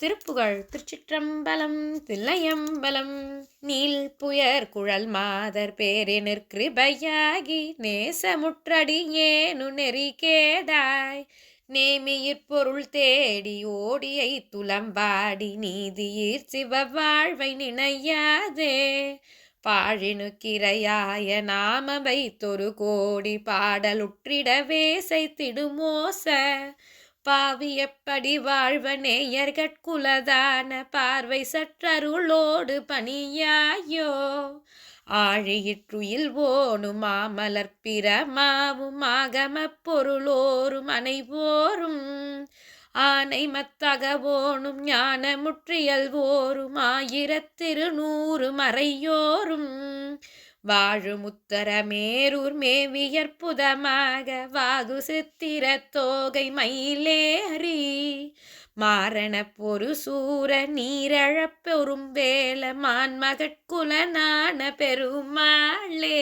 திருப்புகழ் திருச்சிற்றம்பலம் தில்லையம்பலம் நீல் புயர் குழல் மாதர் பேரினிற் கிருபையாகி நேசமுற்றடி ஏனு நெறி கேடாய் நேமியிற் பொருள் தேடி ஓடியை துலம்பாடி நீதியிற் சிவ வாழ்வை நினையாதே பாழினுக்கிரையாய நாம வைத்தொரு கோடி பாடலுற்றிடவே செய்திடுமோச. பாவி எப்படி வாழ்வ நேயர்கட்குலதான பார்வை சற்றருளோடு பணியாயோ? ஆழியிற்றுயில் ஓனும் மாமலர் பிரமாவும் ஆகம பொருளோரும் அனைவோரும் ஆனை மத்தகவோனும் ஞான முற்றியல்வோரும் ஆயிரத்திருநூறு மறையோரும். வாழும் உத்தரமேரூர் மேவியற்புதமாக வாகு சித்திர தோகை மயிலேறி மாரண பொரு சூர நீரழப்பெரும் வேல மான்மகட்குலனான பெருமாளே.